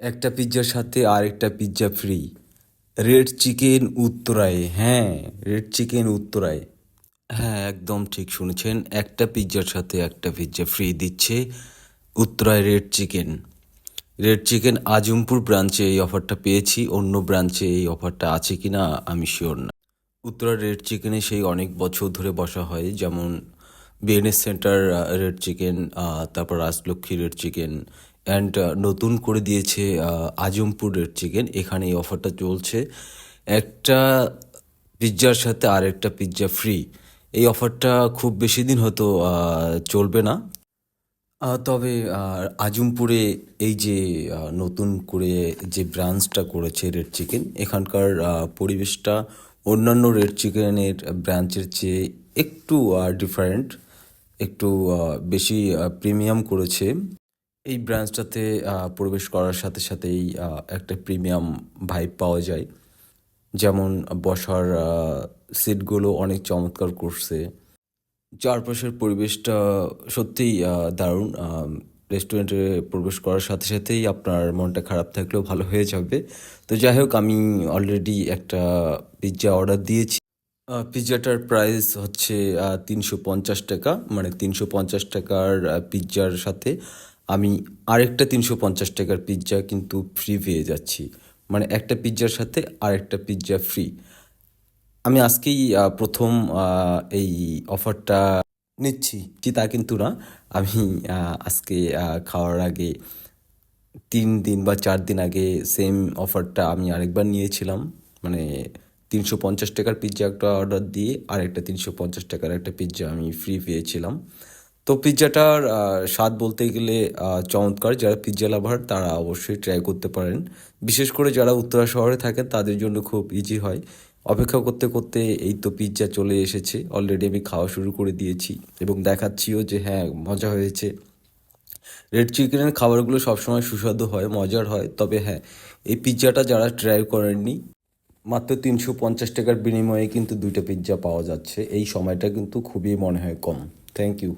একটা পিৎজার সাথে আরেকটা পিৎজা ফ্রি রেড চিকেন উত্তরায় হ্যাঁ রেড চিকেন উত্তরায়। হ্যাঁ একদম ঠিক শুনেছেন, একটা পিৎজার সাথে একটা পিৎজা ফ্রি দিচ্ছে উত্তরায় red chicken red chicken Azampur ব্রাঞ্চে এই অফারটা পেয়েছি, অন্য ব্রাঞ্চে এই অফারটা আছে কি না আমি শিওর না। উত্তরা রেড চিকেনে সেই অনেক বছর ধরে বসা হয়, যেমন বিএনএস সেন্টার রেড চিকেন তারপর রাজলক্ষ্মী রেড চিকেন অ্যান্ড নতুন করে দিয়েছে আজমপুর রেড চিকেন এখানে এই অফারটা চলছে। একটা পিৎজার সাথে আরেকটা পিৎজা ফ্রি এই অফারটা খুব বেশি দিন হয়তো চলবে না। তবে আজমপুরে এই যে নতুন করে যে ব্রাঞ্চটা করেছে রেড চিকেন এখানকার পরিবেশটা অন্যান্য রেড চিকেনের ব্রাঞ্চের চেয়ে একটু ডিফারেন্ট একটু বেশি প্রিমিয়াম করেছে। এই ব্রাঞ্চটাতে প্রবেশ করার সাথে সাথেই একটা প্রিমিয়াম ভাইব পাওয়া যায়। যেমন বসার সিটগুলো অনেক চমৎকার করছে। চারপাশের পরিবেশটা সত্যিই দারুণ। রেস্টুরেন্টে প্রবেশ করার সাথে সাথেই আপনার মনটা খারাপ থাকলেও ভালো হয়ে যাবে। তো যাই হোক, আমি অলরেডি একটা পিৎজা অর্ডার দিয়েছি। পিৎজাটার প্রাইস হচ্ছে তিনশো পঞ্চাশ টাকা। মানে তিনশো পঞ্চাশ টাকার পিৎজার সাথে আমি আরেকটা তিনশো পঞ্চাশ টাকার পিৎজা কিন্তু ফ্রি পেয়ে যাচ্ছি। মানে একটা পিৎজার সাথে আরেকটা পিৎজা ফ্রি আমি আজকেই প্রথম এই অফারটা নিচ্ছি। কি তা কিন্তু না। আমি আজকে খাওয়ার আগে তিন দিন বা চার দিন আগে সেম অফারটা আমি আরেকবার নিয়েছিলাম। মানে তিনশো পঞ্চাশ টাকার পিৎজা একটা অর্ডার দিয়ে আর একটা তিনশো পঞ্চাশ টাকার একটা পিৎজা আমি ফ্রি পেয়েছিলাম। তো পিৎজাটার স্বাদ বলতে গেলে চমৎকার। যারা পিৎজা লাভার, তারা অবশ্যই ট্রাই করতে পারেন। বিশেষ করে যারা উত্তরা শহরে থাকেন, তাদের জন্য খুব ইজি হয়। অপেক্ষা করতে করতে এই তো পিৎজা চলে এসেছে। অলরেডি আমি খাওয়া শুরু করে দিয়েছি এবং দেখাচ্ছিও যে হ্যাঁ মজা হয়েছে। রেড চিকেনের খাবারগুলো সবসময় সুস্বাদু হয়, মজার হয়। তবে হ্যাঁ এই পিৎজাটা যারা ট্রাই করেননি, মাত্র তিনশো পঞ্চাশ টাকার বিনিময়ে কিন্তু দুইটা পিৎজা পাওয়া যাচ্ছে। এই সময়টা কিন্তু খুবই মনে হয় কম। Thank you